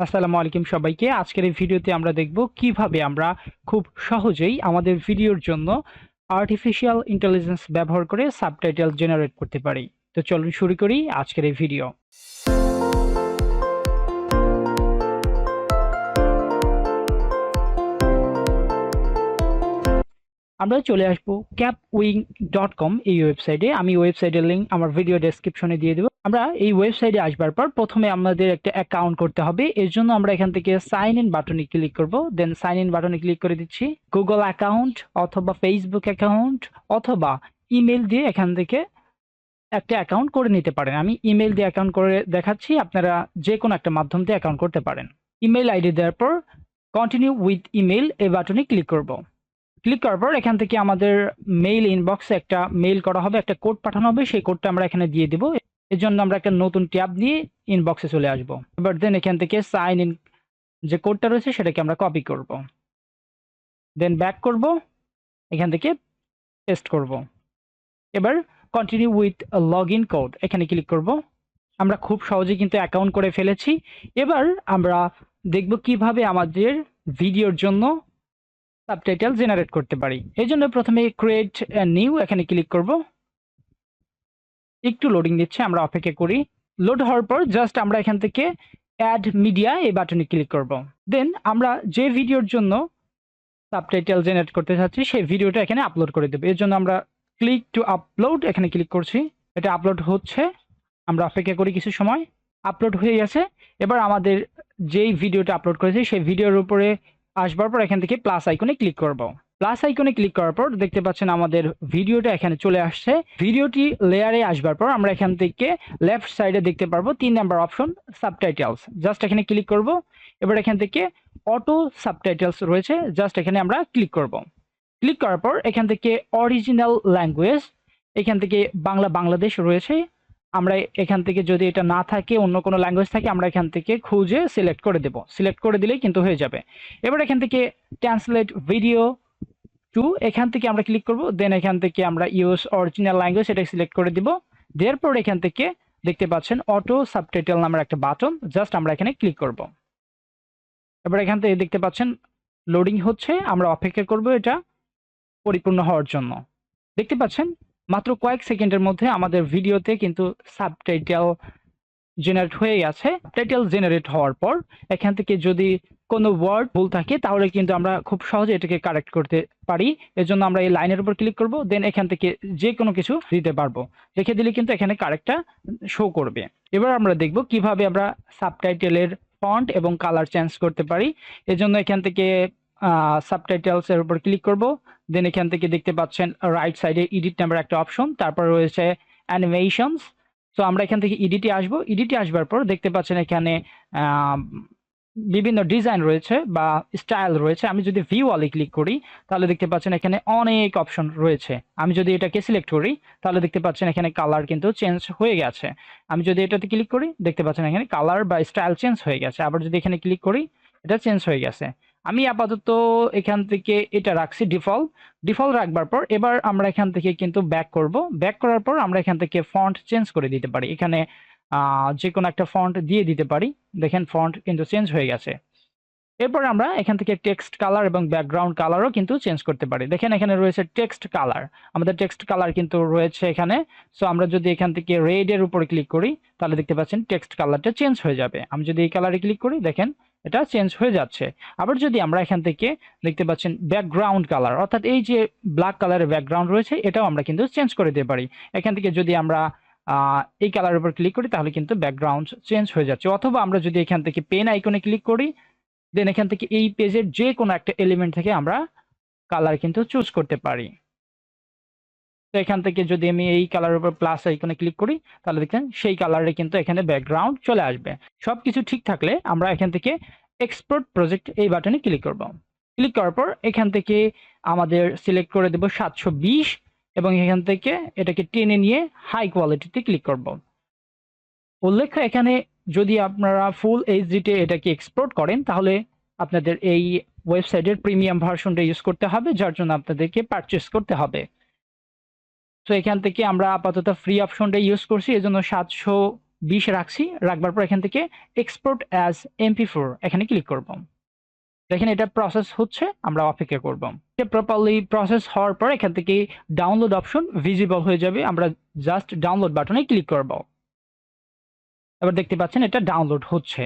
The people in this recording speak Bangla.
আসসালামু আলাইকুম সবাইকে। আজকের এই ভিডিওতে আমরা দেখব কীভাবে আমরা খুব সহজেই আমাদের ভিডিওর জন্য আর্টিফিশিয়াল ইন্টেলিজেন্স ব্যবহার করে সাবটাইটেল জেনারেট করতে পারি। তো চলুন শুরু করি আজকের এই ভিডিও। আমরা চলে আসব ক্যাপ উইং ডট কম এই ওয়েবসাইটে আমি ওয়েবসাইটের লিঙ্ক আমার ভিডিও ডেসক্রিপশনে দিয়ে দেবো। আমরা এই ওয়েবসাইটে আসবার পর প্রথমে আমাদের একটা অ্যাকাউন্ট করতে হবে। এর জন্য আমরা এখান থেকে সাইন ইন বাটনে ক্লিক করব। দেন সাইন ইন বাটনে ক্লিক করে দিচ্ছি। গুগল অ্যাকাউন্ট অথবা ফেসবুক অ্যাকাউন্ট অথবা ইমেল দিয়ে এখান থেকে একটা অ্যাকাউন্ট করে নিতে পারেন। আমি ইমেল দিয়ে অ্যাকাউন্ট করে দেখাচ্ছি। আপনারা যে কোনো একটা মাধ্যম দিয়ে অ্যাকাউন্ট করতে পারেন। ইমেল আইডি দেওয়ার পর কন্টিনিউ উইথ ইমেল এই বাটনে ক্লিক করব। ক্লিক করার পর এখান থেকে আমাদের মেইল ইনবক্সে একটা মেইল করা হবে, একটা কোড পাঠানো হবে, সেই কোডটা আমরা এখানে দিয়ে দিব। এর জন্য আমরা একটা নতুন ট্যাব দিয়ে ইনবক্সে চলে আসব। এবার দেন এখান থেকে সাইন ইন যে কোডটা রয়েছে, সেটাকে আমরা কপি করব। দেন ব্যাক করব, এখান থেকে পেস্ট করব। এবার continue with log in code এখানে ক্লিক করব। আমরা খুব সহজে কিন্তু অ্যাকাউন্ট করে ফেলেছি। এবার আমরা দেখব কীভাবে আমাদের ভিডিওর জন্য সাবটাইটেল জেনারেট করতে পারি। এই জন্য প্রথমে ক্রিয়েট নিউ এখানে ক্লিক করব। একটু লোডিং দিচ্ছে আমরা অপেক্ষা করি। লোড হওয়ার পর জাস্ট আমরা এখান থেকে অ্যাড মিডিয়া এই বাটনে ক্লিক করব। দেন আমরা যে ভিডিওর জন্য সাবটাইটেল জেনারেট করতে চাচ্ছি, সেই ভিডিওটা এখানে আপলোড করে দেবো। এর জন্য আমরা ক্লিক টু আপলোড এখানে ক্লিক করছি। এটা আপলোড হচ্ছে। আমরা অপেক্ষা করি কিছু সময়। আপলোড হয়ে গেছে। এবার আমাদের যেই ভিডিওটা আপলোড করেছি, সেই ভিডিওর উপরে আসবার পর এখান থেকে প্লাস আইকনে ক্লিক করব। প্লাস আইকনে ক্লিক করার পর দেখতে পাচ্ছেন আমাদের ভিডিওটা এখানে চলে আসছে। ভিডিওটি লেয়ারে আসবার পর আমরা এখান থেকে লেফট সাইডে দেখতে পারব তিন নাম্বার অপশন সাবটাইটেলস জাস্ট এখানে ক্লিক করব। এবার এখান থেকে অটো সাবটাইটেলস রয়েছে জাস্ট এখানে আমরা ক্লিক করব। ক্লিক করার পর এখান থেকে অরিজিনাল ল্যাঙ্গুয়েজ এখান থেকে বাংলা বাংলাদেশ রয়েছে। আমরা এখান থেকে যদি এটা না থাকে, অন্য কোনো ল্যাঙ্গুয়েজ থাকে, আমরা এখান থেকে খুঁজে সিলেক্ট করে দেব। সিলেক্ট করে দিলেই কিন্তু হয়ে যাবে। এবার এখান থেকে ট্রান্সলেট ভিডিও টু এখান থেকে আমরা ক্লিক করব। দেন এখান থেকে আমরা ইউএস অরিজিনাল ল্যাঙ্গুয়েজ এটা সিলেক্ট করে দিব। দেওয়ার পর এখান থেকে দেখতে পাচ্ছেন অটো সাবটাইটেল নামের একটা বাটন জাস্ট আমরা এখানে ক্লিক করব। এবার এখান থেকে দেখতে পাচ্ছেন লোডিং হচ্ছে, আমরা অপেক্ষা করব এটা পরিপূর্ণ হওয়ার জন্য। দেখতে পাচ্ছেন? মাত্র কয়েক সেকেন্ডের মধ্যে আমাদের ভিডিওতে কিন্তু সাবটাইটেল জেনারেট হয়ে গেছে টাইটেল জেনারেট হওয়ার পর এখান থেকে যদি কোনো ওয়ার্ড ভুল থাকে, তাহলে কিন্তু আমরা খুব সহজে এটাকে কারেক্ট করতে পারি। এর জন্য আমরা এই লাইনের উপর ক্লিক করব দেন এখান থেকে যে কোনো কিছু দিতে পারব। রেখে দিলে কিন্তু এখানে কারেক্টটা শো করবে। এবার আমরা দেখব কীভাবে আমরা সাবটাইটেলের ফন্ট এবং কালার চেঞ্জ করতে পারি। এজন্য এখান থেকে সাবটাইটেলস এর উপর ক্লিক করব। দেন এখান থেকে দেখতে পাচ্ছেন রাইট সাইডে এডিট নাম্বার একটা অপশন তারপর রয়েছে অ্যানিমেশনস তো আমরা এখান থেকে ইডিটে আসব। ইডিটে আসবার পর দেখতে পাচ্ছেন এখানে বিভিন্ন ডিজাইন রয়েছে বা স্টাইল রয়েছে। আমি যদি ভিউ অলে ক্লিক করি, তাহলে দেখতে পাচ্ছেন এখানে অনেক অপশন রয়েছে। আমি যদি এটাকে সিলেক্ট করি, তাহলে দেখতে পাচ্ছেন এখানে কালার কিন্তু চেঞ্জ হয়ে গেছে। আমি যদি এটাতে ক্লিক করি, দেখতে পাচ্ছেন এখানে কালার বা স্টাইল চেঞ্জ হয়ে গেছে। আবার যদি এখানে ক্লিক করি, এটা চেঞ্জ হয়ে গেছে। আমি আপাতত এখান থেকে এটা রাখছি ডিফল্ট। ডিফল্ট রাখবার পর এবার আমরা এখান থেকে কিন্তু ব্যাক করব। ব্যাক করার পর আমরা এখান থেকে ফন্ট চেঞ্জ করে দিতে পারি। এখানে যে কোনো একটা ফন্ট দিয়ে দিতে পারি। দেখেন ফন্ট কিন্তু চেঞ্জ হয়ে গেছে। এরপর আমরা এখান থেকে টেক্সট কালার এবং ব্যাকগ্রাউন্ড কালারও কিন্তু চেঞ্জ করতে পারি। দেখেন এখানে রয়েছে টেক্সট কালার আমাদের টেক্সট কালার কিন্তু রয়েছে এখানে। সো আমরা যদি এখান থেকে রেডের উপরে ক্লিক করি, তাহলে দেখতে পাচ্ছেন টেক্সট কালারটা চেঞ্জ হয়ে যাবে। আমি যদি এই কালারে ক্লিক করি, দেখেন এটা চেঞ্জ হয়ে যাচ্ছে। আবার যদি আমরা এখান থেকে দেখতে পাচ্ছেন ব্যাকগ্রাউন্ড কালার অর্থাৎ এই যে ব্ল্যাক কালারের ব্যাকগ্রাউন্ড রয়েছে, এটাও আমরা কিন্তু চেঞ্জ করে দিতে পারি। এখান থেকে যদি আমরা এই কালারের উপর ক্লিক করি, তাহলে কিন্তু ব্যাকগ্রাউন্ড চেঞ্জ হয়ে যাচ্ছে। অথবা আমরা যদি এখান থেকে পেন আইকনে ক্লিক করি দেন এখান থেকে এই পেজের যে কোনো একটা এলিমেন্ট থেকে আমরা কালার কিন্তু চুজ করতে পারি। তো এখান থেকে যদি আমি এই কালারের উপর প্লাস আইকনে ক্লিক করি, তাহলে দেখেন সেই কালারে কিন্তু এখানে ব্যাকগ্রাউন্ড চলে আসবে। সব কিছু ঠিক থাকলে আমরা এখান থেকে এক্সপোর্ট প্রজেক্ট এই বাটনে ক্লিক করব। ক্লিক করার পর এখান থেকে আমাদের সিলেক্ট করে দেব সাতশো বিশ এবং এখান থেকে এটাকে টেনে নিয়ে হাই কোয়ালিটিতে ক্লিক করব। উল্লেখ্য, এখানে যদি আপনারা ফুল এইচডিতে এটাকে এক্সপোর্ট করেন, তাহলে আপনাদের এই ওয়েবসাইটের প্রিমিয়াম ভার্সনটা ইউজ করতে হবে, যার জন্য আপনাদেরকে পারচেস করতে হবে। তো এখান থেকে আমরা আপাতত ফ্রি অপশনটা ইউজ করছি এই জন্য সাতশো বিশ রাখছি, রাখবার পর এখান থেকে এক্সপোর্ট অ্যাজ এমপি ফোর এখানে ক্লিক করব। দেখেন এটা প্রসেস হচ্ছে, আমরা অপেক্ষা করব। এটা প্রপারলি প্রসেস হওয়ার পর এখান থেকে ডাউনলোড অপশন ভিজিবল হয়ে যাবে, আমরা জাস্ট ডাউনলোড বাটনে ক্লিক করব। এবার দেখতে পাচ্ছেন এটা ডাউনলোড হচ্ছে।